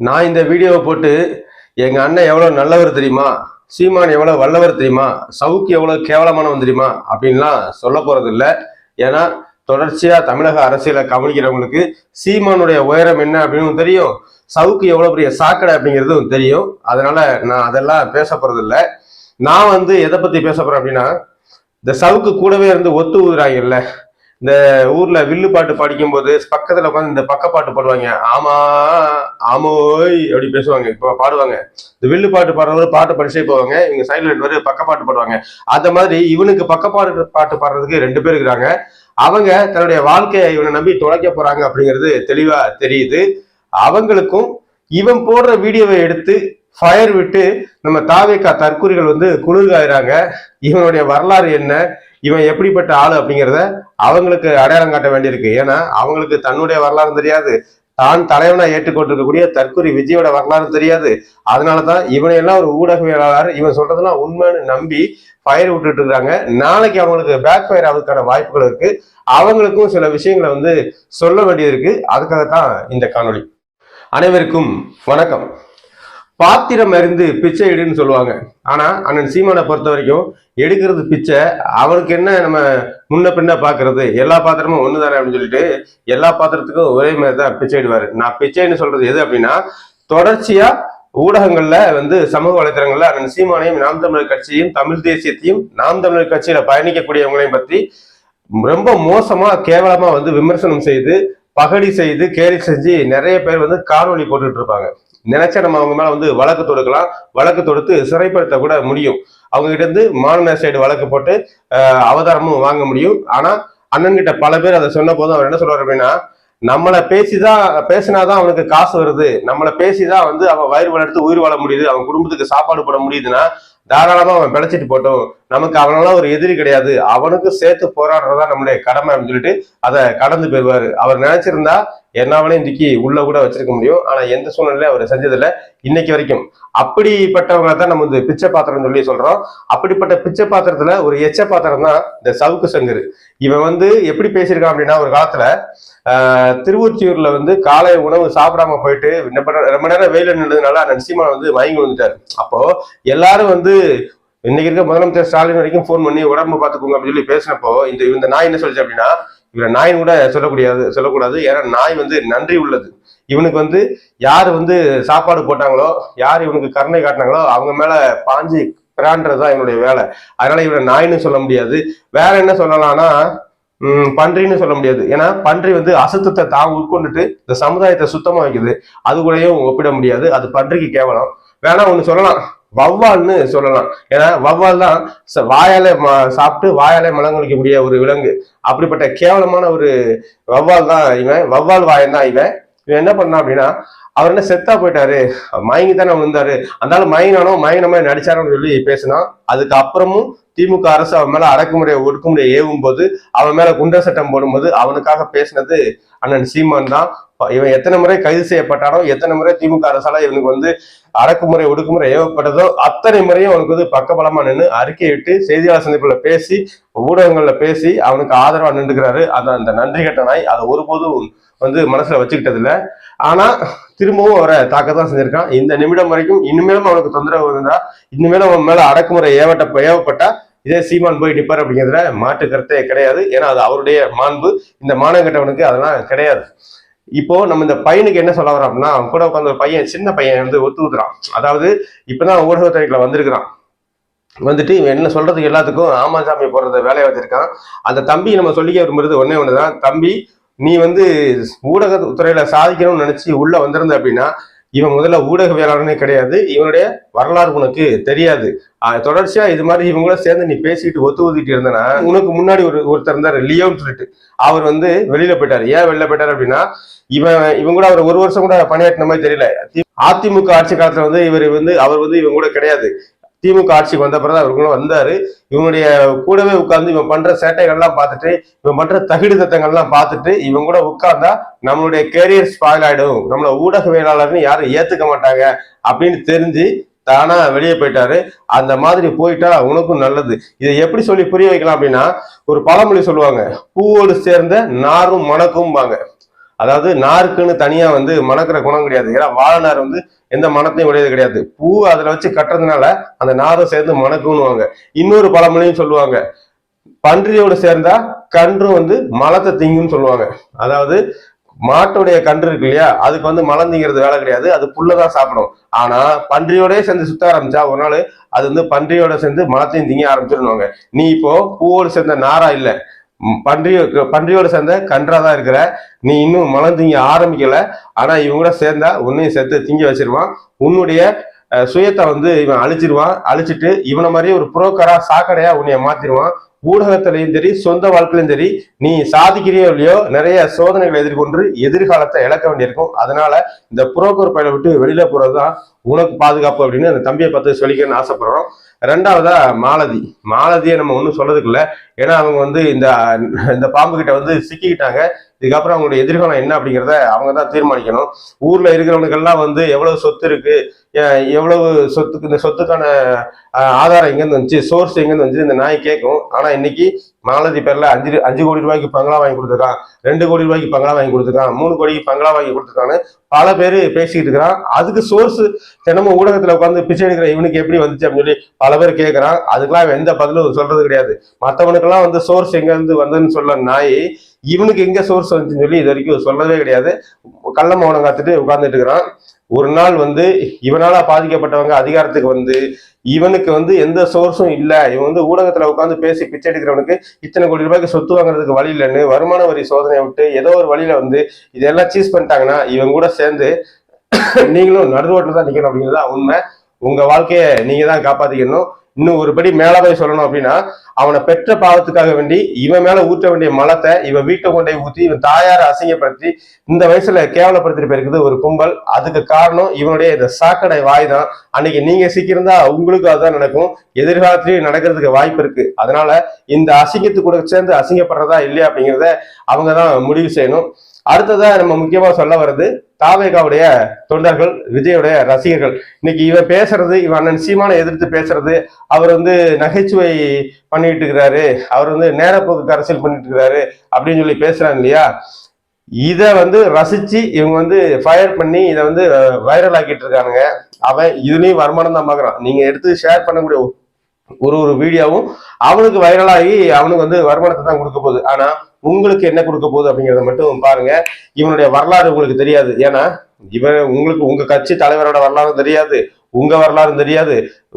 நான் இந்த வீடியோவை போட்டு எங்கள் அண்ணன் எவ்வளோ நல்லவர் தெரியுமா? சீமான் எவ்வளோ வல்லவர் தெரியுமா? சவுக்கு எவ்வளோ கேவலமானவன் தெரியுமா? அப்படின்லாம் சொல்ல போகிறது இல்லை ஏன்னா தொடர்ச்சியாக தமிழக அரசியலை கவனிக்கிறவங்களுக்கு சீமானுடைய உயரம் என்ன அப்படின்னு தெரியும். சவுக்கு எவ்வளோ பெரிய சாக்கடை அப்படிங்கிறதும் தெரியும். அதனால நான் அதெல்லாம் பேச போகிறதில்ல நான் வந்து எதை பற்றி பேச போகிறேன் அப்படின்னா இந்த சவுக்கு கூடவே இருந்து ஒத்து ஊதுறாங்கல்ல இந்த ஊர்ல வில்லு பாட்டு படிக்கும்போது பக்கத்துல உட்காந்து இந்த பக்க பாட்டு பாடுவாங்க. ஆமா ஆமோய் அப்படி பேசுவாங்க. இப்போ பாடுவாங்க. இந்த வில்லு பாட்டு பாடுறவங்க பாட்டு படிச்சே போவாங்க. இவங்க சைட்ல ரெண்டு பேரும் பக்க பாட்டு பாடுவாங்க. அந்த மாதிரி இவனுக்கு பக்க பாட்டு பாட்டு பாடுறதுக்கு ரெண்டு பேர் இருக்கிறாங்க. அவங்க தன்னுடைய வாழ்க்கையை இவனை நம்பி தொலைக்க போறாங்க அப்படிங்கிறது தெளிவா தெரியுது. அவங்களுக்கும் இவன் போடுற வீடியோவை எடுத்து ஃபயர் விட்டு நம்ம தாவேக்கா தற்கூரிகள் வந்து குளிர்காயிறாங்க. இவனுடைய வரலாறு என்ன? இவன் எப்படிப்பட்ட ஆளு அப்படிங்கிறத அவங்களுக்கு அடையாளம் காட்ட வேண்டியிருக்கு. ஏன்னா அவங்களுக்கு தன்னுடைய வரலாறு தெரியாது. தான் தலைவனா ஏற்றுக்கொண்டிருக்கக்கூடிய தற்கொலை விஜயோட வரலாறு தெரியாது. அதனாலதான் இவனை எல்லாம் ஒரு ஊடகவியலாளர் இவன் சொல்றதெல்லாம் உண்மைன்னு நம்பி ஃபயர் விட்டுட்டு இருக்காங்க. நாளைக்கு அவங்களுக்கு பேக் ஃபயர் ஆகுதுக்கான வாய்ப்புகள் இருக்கு. அவங்களுக்கும் சில விஷயங்களை வந்து சொல்ல வேண்டியது இருக்கு அதுக்காகத்தான் இந்த காணொளி. அனைவருக்கும் வணக்கம். பாத்திரம் அறிந்து பிச்சை எடுன்னு சொல்லுவாங்க. ஆனா அண்ணன் சீமானை பொறுத்த வரைக்கும் எடுக்கிறது பிச்சை அவனுக்கு என்ன நம்ம முன்ன பின்ன பாக்குறது? எல்லா பாத்திரமும் ஒண்ணுதானே அப்படின்னு சொல்லிட்டு எல்லா பாத்திரத்துக்கும் ஒரே மாதிரி தான் பிச்சை இடுவாரு. நான் பிச்சைன்னு சொல்றது எது அப்படின்னா தொடர்ச்சியா ஊடகங்கள்ல வந்து சமூக வலைத்தளங்கள்ல அண்ணன் சீமானையும் நாம் தமிழர் கட்சியும் தமிழ் தேசியத்தையும் நாம் தமிழர் கட்சியில பயணிக்கக்கூடியவங்களையும் பத்தி ரொம்ப மோசமா கேவலமா வந்து விமர்சனம் செய்து பகடி செய்து கேலி செஞ்சு நிறைய பேர் வந்து காணொலி போட்டுட்டு இருப்பாங்க. நினைச்சா நம்ம அவங்க மேல வந்து வழக்கு தொடுக்கலாம். வழக்கு தொடுத்து சிறைப்படுத்த கூட முடியும். அவங்க கிட்ட இருந்து மாநில சைடு வழக்கு போட்டு அவதாரமும் வாங்க முடியும். ஆனா அண்ணன் கிட்ட பல பேர் அதை சொன்ன போதும் அவர் என்ன சொல்றாரு அப்படின்னா நம்மளை பேசிதான் பேசினாதான் அவனுக்கு காசு வருது. நம்மளை பேசிதான் வந்து அவன் வயிறு வளர்த்து உயிர் வாழ முடியுது. அவன் குடும்பத்துக்கு சாப்பாடு போட முடியுதுன்னா தாராளமா அவன் பிழைச்சிட்டு போட்டோம். நமக்கு அவனால ஒரு எதிரி கிடையாது. அவனுக்கு சேர்த்து போராடுறதா நம்மளுடைய கடமை அப்படின்னு சொல்லிட்டு அதை கடந்து போயிடுவாரு. அவர் நினைச்சிருந்தா என்னாவனே இன்றைக்கு உள்ள கூட வச்சிருக்க முடியும். ஆனா எந்த சூழ்நிலையும் அவர் செஞ்சதில்ல. இன்னைக்கு வரைக்கும் அப்படிப்பட்டவங்க தான் நம்ம வந்து பிச்சை பாத்திரம் சொல்லி சொல்றோம். அப்படிப்பட்ட பிச்சை பாத்திரத்துல ஒரு எச்ச பாத்திரம் தான் இந்த சவுக்கு சங்கர். இவன் வந்து எப்படி பேசியிருக்கான் அப்படின்னா ஒரு காலத்துல ஆஹ், திருவொற்றியூர்ல வந்து காலை உணவு சாப்பிடாம போயிட்டு ரொம்ப நேரம் வெயில் நேரம் நின்றதுனால அண்ணன் சீமான் வந்து மயங்கி வந்துட்டாரு அப்போ எல்லாரும் வந்து இன்னைக்கு இருக்க முதலமைச்சர் ஸ்டாலின் வரைக்கும் ஃபோன் பண்ணி உடம்பு பார்த்துக்கோங்க அப்படின்னு சொல்லி பேசினப்போ இந்த இந்த நாய் என்ன சொல்லிச்சு அப்படின்னா இவரை நாயின் கூட சொல்லக்கூடாது சொல்லக்கூடாது. ஏன்னா நாய் வந்து நன்றி உள்ளது. இவனுக்கு வந்து யார் வந்து சாப்பாடு போட்டாங்களோ யார் இவனுக்கு கருணை காட்டினாங்களோ அவங்க மேல பாஞ்சு பிரான்றதுதான் இவனுடைய வேலை. அதனால இவனை நாயின்னு சொல்ல முடியாது. வேற என்ன சொல்லலாம்னா உம் பன்றின்னு சொல்ல முடியாது. ஏன்னா பன்றி வந்து அசுத்தத்தை தான் உட்கொண்டுட்டு இந்த சமுதாயத்தை சுத்தமா வைக்குது. அது கூடயும் ஒப்பிட முடியாது. அது பன்றிக்கு கேவலம். வேணா ஒண்ணு சொல்லலாம். வவ்வால்னு சொல்லலாம். ஏன்னா வவ்வால் தான் வாயாலே ம- சாப்பிட்டு வாயாலே மலங்கொழிக்கக்கூடிய ஒரு விலங்கு. அப்படிப்பட்ட கேவலமான ஒரு வவ்வால் தான் இவன். வவ்வால் வாயன் தான் இவன். இவன் என்ன பண்ணான் அப்படின்னா அவர் என்ன செத்தா போயிட்டாரு. மயங்கி தானே விழுந்தாரு அதனால மயங்கினானோ மயங்கினமே நடிச்சாரோன்னு சொல்லி பேசினான் அதுக்கு அப்புறமும் திமுக அரசு அவன் மேல அடக்குமுறையை ஒடுக்குமுறையை ஏவும் போது அவன் மேல குண்டர் சட்டம் போடும்போது அவனுக்காக பேசினது அண்ணன் சீமான் தான். இவன் எத்தனை முறை கைது செய்யப்பட்டானோ எத்தனை முறை திமுக அரசால இவனுக்கு வந்து அடக்குமுறை ஒடுக்குமுறை ஏவப்பட்டதோ அத்தனை முறையும் அவனுக்கு வந்து பக்கபலமா நின்று அறிக்கை விட்டு செய்தியாளர் சந்திப்புல பேசி ஊடகங்கள்ல பேசி அவனுக்கு ஆதரவா நின்றுக்கிறாரு. அந்த அந்த நன்றி கட்ட நாய் அதை ஒருபோதும் வந்து மனசுல வச்சுக்கிட்டது இல்ல ஆனா திரும்பவும் அவரை தாக்கத்தான் செஞ்சிருக்கான். இந்த நிமிடம் வரைக்கும் இனிமேலும் அவனுக்கு தொந்தரவு இருந்தா இனிமேலும் அவன் மேல அடக்குமுறை ஏவட்ட ஏவப்பட்டா இதே சீமான் போய் நிப்பார் அப்படிங்கிறதுல மாற்று கருத்தே கிடையாது. ஏன்னா அது அவருடைய மாண்பு. இந்த மானங்கட்டவனுக்கு அதெல்லாம் கிடையாது. இப்போ நம்ம இந்த பையனுக்கு என்ன சொல்ல வரோம் அப்படின்னா அவன் கூட உட்காந்து ஒரு பையன் சின்ன பையன் வந்து ஒத்து ஊத்துறான். அதாவது இப்பதான் ஊடகத்துறைக்குள்ள வந்திருக்கிறான். வந்துட்டு இவன் என்ன சொல்றதுக்கு எல்லாத்துக்கும் ஆமா சாமி போடுறத வேலையை வச்சிருக்கான். அந்த தம்பி நம்ம சொல்லிக்க விரும்புறது ஒன்னே ஒண்ணுதான். தம்பி நீ வந்து ஊடகத்துறையில சாதிக்கணும்னு நினைச்சு உள்ள வந்திருந்த அப்படின்னா இவன் முதல்ல ஊடகவியலாளனே கிடையாது. இவனுடைய வரலாறு உனக்கு தெரியாது. தொடர்ச்சியா இது மாதிரி இவங்க கூட சேர்ந்து நீ பேசிட்டு ஒத்து ஒதுக்கிட்டு இருந்தனா உனக்கு முன்னாடி ஒரு ஒருத்தர் இருந்தாரு லியோன்னு சொல்லிட்டு. அவர் வந்து வெளியில போயிட்டாரு. ஏன் வெளியில போயிட்டாரு அப்படின்னா இவன் இவன் கூட அவர் ஒரு வருஷம் கூட பணியாற்றின மாதிரி தெரியல. அதிமுக ஆட்சி காலத்துல வந்து இவர் வந்து அவர் வந்து இவன் கூட கிடையாது. திமுக ஆட்சிக்கு வந்த பிறகு அவர்களும் வந்தாரு. இவனுடைய கூடவே உட்கார்ந்து இவன் பண்ற சேட்டைகள்லாம் பார்த்துட்டு இவன் பண்ற தகிடு தத்தங்கள்லாம் பார்த்துட்டு இவன் கூட உட்கார்ந்தா நம்மளுடைய கேரியர் ஸ்பாயில் ஆயிடும். நம்மள ஊடகவியலாளர்னு யாரும் ஏத்துக்க மாட்டாங்க அப்படின்னு தெரிஞ்சு தானா வெளியே போயிட்டாரு. அந்த மாதிரி போயிட்டா உனக்கும் நல்லது. இதை எப்படி சொல்லி புரிய வைக்கலாம் அப்படின்னா ஒரு பழமொழி சொல்லுவாங்க பூவோடு சேர்ந்த நாரும் மணக்கும்பாங்க. அதாவது நாருக்குன்னு தனியா வந்து மணக்கிற குணம் கிடையாது. ஏன்னா வாழநார் வந்து எந்த மனத்தையும் உடையது கிடையாது. பூ அதுல வச்சு கட்டுறதுனால அந்த நாரும் சேர்ந்து மணக்குன்னுவாங்க. இன்னொரு பழமொழியும் சொல்லுவாங்க. பன்றியோடு சேர்ந்தா கன்றும் வந்து மலத்தை திங்குன்னு சொல்லுவாங்க. அதாவது மாட்டுடைய கன்று இருக்கு இல்லையா? அதுக்கு வந்து மலம் திங்கிறது வேலை கிடையாது. அது புல்லதான் சாப்பிடும். ஆனா பன்றியோடய சேர்ந்து சுத்த ஆரம்பிச்சா ஒரு நாள் அது வந்து பன்றியோட சேர்ந்து மலத்தையும் திங்க ஆரம்பிச்சிருவாங்க. நீ இப்போ பூவோடு சேர்ந்த நாரா இல்லை. பன்றியோ பன்றியோடு சேர்ந்த கன்றா தான் இருக்கிற. நீ இன்னும் மலம் திங்க ஆரம்பிக்கல. ஆனா இவங்க கூட சேர்ந்தா உன்னையும் சேர்த்து திங்க வச்சிருவான். உன்னுடைய சுயத்தை வந்து இவன் அழிச்சிருவான். அழிச்சிட்டு இவனை மாதிரியே ஒரு புரோக்கரா சாக்கடையா உன்னைய மாத்திருவான். ஊடகத்திலையும் சரி சொந்த வாழ்க்கையிலும் சரி நீ சாதிக்கிறியோ இல்லையோ நிறைய சோதனைகளை எதிர்கொண்டு எதிர்காலத்தை இழக்க வேண்டியிருக்கும். அதனால இந்த புரோக்கர் பயில விட்டு வெளியில போறதுதான் உனக்கு பாதுகாப்பு அப்படின்னு அந்த தம்பியை பார்த்து சொல்லிக்கணும்னு ஆசைப்படுறோம். ரெண்டாவதா மாலதி. மாலதியை நம்ம ஒன்றும் சொல்றதுக்குள்ள ஏன்னா அவங்க வந்து இந்த இந்த பாம்பு கிட்ட வந்து சிக்கிக்கிட்டாங்க. இதுக்கப்புறம் அவங்களுடைய எதிர்காலம் என்ன அப்படிங்கிறத அவங்க தான் தீர்மானிக்கணும். ஊர்ல இருக்கிறவனுக்கெல்லாம் வந்து எவ்வளவு சொத்து இருக்கு? எவ்வளவு சொத்துக்கு இந்த சொத்துக்கான ஆதாரம் எங்கேருந்து வந்துச்சு? சோர்ஸ் எங்கேருந்து வந்துச்சு? இந்த நாய் கேட்கும். ஆனா இன்னைக்கு மாலதி பேர்ல அஞ்சு அஞ்சு கோடி ரூபாய்க்கு பங்களா வாங்கி கொடுத்துருக்கான். ரெண்டு கோடி ரூபாய்க்கு பங்களா வாங்கி கொடுத்துருக்கான். மூணு கோடிக்கு பங்களா வாங்கி கொடுத்துருக்கான்னு பல பேர் பேசிக்கிட்டு இருக்கிறான். அதுக்கு சோர்ஸ் தினமும் ஊடகத்துல உட்காந்து பிச்சை எடுக்கிற இவனுக்கு எப்படி வந்துச்சு அப்படின்னு சொல்லி பல பேர் கேட்கறான் அதுக்கெல்லாம் எந்த பதிலும் சொல்றது கிடையாது. மற்றவனுக்கு மற்றவனுக்கெல்லாம் வந்து சோர்ஸ் எங்கேருந்து வந்ததுன்னு சொல்ல நாய் இவனுக்கு எங்க சோர்ஸ் வந்துச்சுன்னு சொல்லி இது வரைக்கும் சொல்லவே கிடையாது. கள்ள மௌனம் காத்துட்டு உட்கார்ந்துட்டு இருக்கிறான். ஒரு நாள் வந்து இவனால பாதிக்கப்பட்டவங்க அதிகாரத்துக்கு வந்து இவனுக்கு வந்து எந்த சோர்ஸும் இல்லை. இவன் வந்து ஊடகத்துல உட்காந்து பேசி பிச்சை எடுக்கிறவனுக்கு இத்தனை கோடி ரூபாய்க்கு சொத்து வாங்குறதுக்கு வழி இல்லைன்னு வருமான வரி சோதனையை விட்டு ஏதோ ஒரு வழியில வந்து இதெல்லாம் சீஸ் பண்ணிட்டாங்கன்னா இவன் கூட சேர்ந்து நீங்களும் நடுவோட்டில் தான் நிற்கணும் அப்படிங்கிறது உண்மை. உங்க வாழ்க்கையை நீங்க தான் காப்பாத்திக்கணும். இன்னும் ஒரு படி மேல போய் சொல்லணும் அப்படின்னா அவனை பெற்ற பாவத்துக்காக வேண்டி இவன் மேல ஊற்ற வேண்டிய மலத்தை இவன் வீட்டை கொண்டே ஊத்தி இவன் தாயாரை அசிங்கப்படுத்தி இந்த வயசுல கேவலப்படுத்திட்டு போயிருக்குது ஒரு கும்பல். அதுக்கு காரணம் இவனுடைய இந்த சாக்கடை வாய் தான். அன்னைக்கு நீங்க சீக்கிரந்தா உங்களுக்கு அதுதான் நடக்கும். எதிர்காலத்திலயும் நடக்கிறதுக்கு வாய்ப்பு இருக்கு. அதனால இந்த அசிங்கத்து கூட சேர்ந்து அசிங்கப்படுறதா இல்லையா அப்படிங்கிறத அவங்க தான் முடிவு செய்யணும். அடுத்ததா நம்ம முக்கியமா சொல்ல வர்றது தாவேகாவுடைய தொண்டர்கள் விஜயுடைய ரசிகர்கள். இன்னைக்கு இவன் பேசுறது இவன் அண்ணன் சீமானை எதிர்த்து பேசுறது அவர் வந்து நகைச்சுவை பண்ணிட்டு இருக்கிறாரு அவர் வந்து நேரப்போக்கு அரசியல் பண்ணிட்டு இருக்கிறாரு அப்படின்னு சொல்லி பேசுறாங்க இல்லையா? இதை வந்து ரசிச்சு இவங்க வந்து ஃபயர் பண்ணி இதை வந்து வைரல் ஆக்கிட்டு இருக்கானுங்க. அவன் இதுலயும் வருமானம் தான் பாக்குறான். நீங்க எடுத்து ஷேர் பண்ணக்கூடிய ஒரு ஒரு வீடியோவும் அவனுக்கு வைரலாகி அவனுக்கு வந்து வருமானத்தை தான் கொடுக்க போகுது. ஆனா உங்களுக்கு என்ன கொடுக்க போகுது அப்படிங்கிறத மட்டும் பாருங்க. இவனுடைய வரலாறு உங்களுக்கு தெரியாது. ஏன்னா இவன் உங்களுக்கு உங்க கட்சி தலைவரோட வரலாறு தெரியாது. உங்க வரலாறு தெரியாது.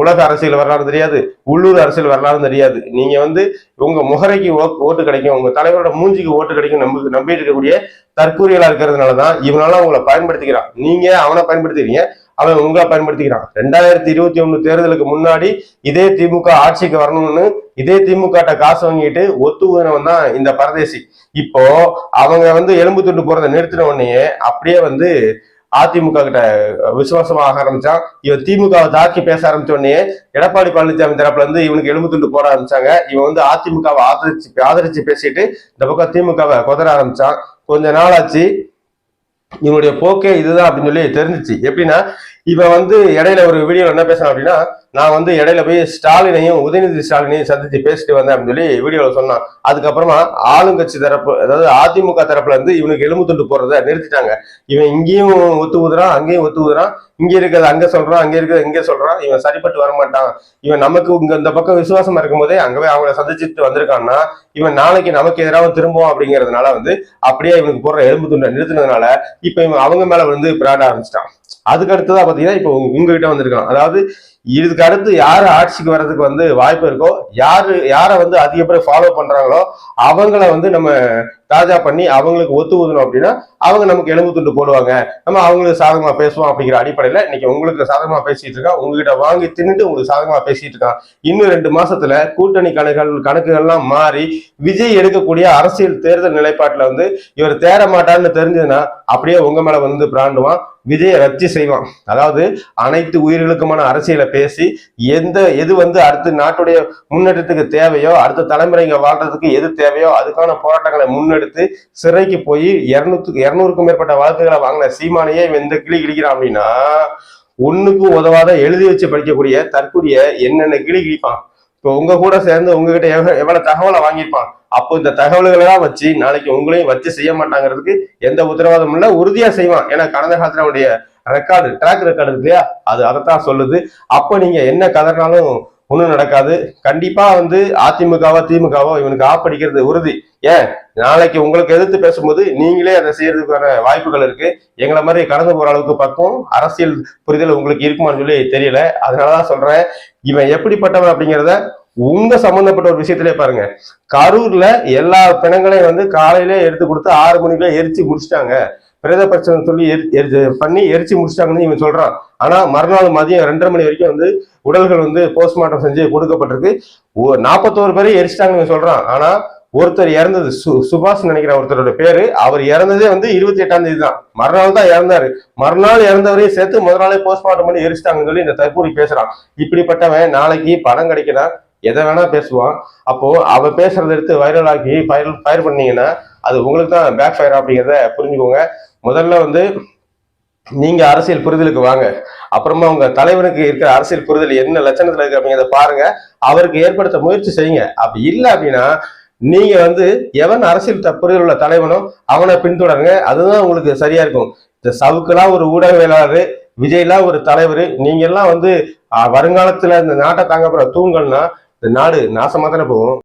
உலக அரசியல் வரலாறு தெரியாது. உள்ளூர் அரசியல் வரலாறு தெரியாது. நீங்க வந்து உங்க முகரைக்கு ஓட்டு கிடைக்கும் உங்க தலைவரோட மூஞ்சிக்கு ஓட்டு கிடைக்கும் நம்பி நம்பிட்டு இருக்கக்கூடிய தற்கூரியலா இருக்கிறதுனால தான் இவனால உங்களை பயன்படுத்திக்கிறான். நீங்க அவனை பயன்படுத்திக்கிறீங்க. அவன் உங்களை பயன்படுத்திக்கிறான். ரெண்டாயிரத்தி இருபத்தி ஒண்ணு தேர்தலுக்கு முன்னாடி இதே திமுக ஆட்சிக்கு வரணும்னு இதே திமுக காசு வாங்கிட்டு ஒத்து ஊதினவன் தான் இந்த பரதேசி. இப்போ அவங்க வந்து எலும்பு துண்டு போறதை நிறுத்தின உடனே அப்படியே வந்து அதிமுக கிட்ட விசுவாசமாக ஆரம்பிச்சான். இவன் திமுகவை தாக்கி பேச ஆரம்பிச்ச உடனே எடப்பாடி பழனிசாமி தரப்புல இருந்து இவனுக்கு எலும்பு துண்டு போட ஆரம்பிச்சாங்க. இவன் வந்து அதிமுகவை ஆதரிச்சு ஆதரிச்சு பேசிட்டு இந்த பக்கம் திமுகவை கொதற ஆரம்பிச்சான். கொஞ்ச நாள் ஆச்சு இவனுடைய போக்கே இதுதான் அப்படின்னு சொல்லி தெரிஞ்சிச்சு. எப்படின்னா இவன் வந்து இடையில ஒரு வீடியோ என்ன பேசுறான் அப்படின்னா நான் வந்து இடையில போய் ஸ்டாலினையும் உதயநிதி ஸ்டாலினையும் சந்திச்சு பேசிட்டு வந்தேன் அப்படின்னு சொல்லி வீடியோல சொன்னான். அதுக்கப்புறமா ஆளுங்கட்சி தரப்பு அதாவது அதிமுக தரப்புல இருந்து இவனுக்கு எலும்பு துண்டு போறத நிறுத்திட்டாங்க. இவன் இங்கேயும் ஒத்து ஊதுறான் அங்கேயும் ஒத்து ஊதுறான். இங்க இருக்கிறது அங்க சொல்றான் அங்க இருக்கிறது இங்க சொல்றான். இவன் சரிப்பட்டு வர மாட்டான் இவன் நமக்கு இங்க இந்த பக்கம் விசுவாசமா இருக்கும்போதே அங்கவே அவங்கள சந்திச்சுட்டு வந்திருக்கான்னா இவன் நாளைக்கு நமக்கு எதிராக திரும்பும் அப்படிங்கிறதுனால வந்து அப்படியே இவனுக்கு போடுற எலும்பு துண்டை நிறுத்தினதுனால இப்ப இவன் அவங்க மேல வந்து பிராட ஆரம்பிச்சிட்டான். அதுக்கு அடுத்ததா பார்த்தீங்கன்னா இப்போ உங்ககிட்ட வந்திருக்கான் அதாவது இதுக்கு அடுத்து யார் ஆட்சிக்கு வர்றதுக்கு வந்து வாய்ப்பு இருக்கோ யாரு யாரை வந்து அதிக பேர் ஃபாலோ பண்றாங்களோ அவங்கள வந்து நம்ம தாஜா பண்ணி அவங்களுக்கு ஒத்து ஊதணும் அப்படின்னா அவங்க நமக்கு எலும்பு துண்டு போடுவாங்க. நம்ம அவங்களுக்கு சாதகமா பேசுவோம் அப்படிங்கிற அடிப்படையில இன்னைக்கு உங்களுக்கு சாதகமா பேசிட்டு இருக்கான் உங்ககிட்ட வாங்கி தின்னுட்டு உங்களுக்கு சாதகமா பேசிட்டு இருக்கான் இன்னும் ரெண்டு மாசத்துல கூட்டணி கணக்குகள் கணக்குகள்லாம் மாறி விஜய் எடுக்கக்கூடிய அரசியல் தேர்தல் நிலைப்பாட்டுல வந்து இவர் தேர மாட்டார்னு தெரிஞ்சதுன்னா அப்படியே உங்க மேல வந்து பிராண்டுவான் விஜயை ரத்து செய்வான். அதாவது அனைத்து உயிர்களுக்குமான அரசியலை பேசி எந்த எது வந்து அடுத்த நாட்டுடைய முன்னேற்றத்துக்கு தேவையோ அடுத்த தலைமுறைங்க வாழ்றதுக்கு எது தேவையோ அதுக்கான போராட்டங்களை முன்னெடுத்து சிறைக்கு போய் இருநூத்துக்கு இருநூறுக்கும் மேற்பட்ட வழக்குகளை வாங்கின சீமானையே இவன் இந்த கிளி கிழிக்கிறான் அப்படின்னா ஒண்ணுக்கும் உதவாத எழுதி வச்சு படிக்கக்கூடிய தற்கூடிய என்னென்ன கிளி கிழிப்பான்? இப்போ உங்க கூட சேர்ந்து உங்ககிட்ட எவ்வளவு எவ்வளவு தகவலை வாங்கியிருப்பான்? அப்போ இந்த தகவல்களை எல்லாம் வச்சு நாளைக்கு உங்களையும் வச்சு செய்ய மாட்டாங்கிறதுக்கு எந்த உத்தரவாதமும் இல்லை உறுதியா செய்வான். ஏன்னா கடந்த காலத்துல அவனுடைய ரெக்கார்டு ட்ராக் ரெக்கார்டு இருக்கு இல்லையா? அது அதைத்தான் சொல்லுது. அப்போ நீங்க என்ன கதறினாலும் ஒன்றும் நடக்காது. கண்டிப்பா வந்து அதிமுகவோ திமுகவோ இவனுக்கு ஆப்படிக்கிறது உறுதி. ஏன்? நாளைக்கு உங்களுக்கு எதிர்த்து பேசும்போது நீங்களே அதை செய்யறதுக்கான வாய்ப்புகள் இருக்கு. எங்களை மாதிரி கடந்து போற அளவுக்கு பக்கம் அரசியல் புரிதல் உங்களுக்கு இருக்குமான்னு சொல்லி தெரியல. அதனாலதான் சொல்றேன். இவன் எப்படிப்பட்டவன் அப்படிங்கிறத உங்க சம்பந்தப்பட்ட ஒரு விஷயத்திலே பாருங்க. கரூர்ல எல்லா பிணங்களையும் வந்து காலையிலே எடுத்து கொடுத்து ஆறு மணிக்குள்ள எரிச்சு முடிச்சிட்டாங்க. பிரேத பிரச்சனை சொல்லி எரி- எரி- பண்ணி எரிச்சு முடிச்சிட்டாங்கன்னு இவன் சொல்றான். ஆனா மறுநாள் மதியம் ரெண்டரை மணி வரைக்கும் வந்து உடல்கள் வந்து போஸ்ட்மார்ட்டம் செஞ்சு கொடுக்கப்பட்டிருக்கு. ஒ- நாற்பத்தோரு பேரை எரிச்சிட்டாங்கன்னு இவன் சொல்றான். ஆனா ஒருத்தர் இறந்தது சு சுபாஷ் நினைக்கிற ஒருத்தரோட பேரு. அவர் இறந்ததே வந்து இருபத்தி எட்டாம் தேதி தான். மறுநாள் தான் இறந்தாரு. மறுநாள் இறந்தவரையும் சேர்த்து முதல் நாளே போஸ்ட்மார்ட்டம் பண்ணி எரிச்சிட்டாங்கன்னு சொல்லி இந்த தற்பூரி பேசுறான். இப்படிப்பட்டவன் நாளைக்கு பணம் கிடைக்கணும் எதை வேணா பேசுவான். அப்போ அவ பேசுறத எடுத்து வைரல் ஆக்கி ஃபயர் ஃபயர் பண்ணீங்கன்னா அது உங்களுக்கு தான் பேக் ஃபயர் அப்படிங்கிறத புரிஞ்சுக்கோங்க. முதல்ல வந்து நீங்க அரசியல் புரிதலுக்கு வாங்க. அப்புறமா உங்க தலைவனுக்கு இருக்கிற அரசியல் புரிதல் என்ன லட்சணத்துல இருக்கு அப்படிங்கிறத பாருங்க. அவருக்கு ஏற்படுத்த முயற்சி செய்யுங்க. அப்படி இல்லை அப்படின்னா நீங்க வந்து எவன் அரசியல் புரிதல் உள்ள தலைவனோ அவனை பின்தொடருங்க. அதுதான் உங்களுக்கு சரியா இருக்கும். இந்த சவுக்குலாம் ஒரு ஊடகவியலாளர் விஜய்லாம் ஒரு தலைவர் நீங்க எல்லாம் வந்து வருங்காலத்துல இந்த நாட்டை தாங்க போற தூண்கள்னா இந்த நாடு நாசமா தானே போகும்.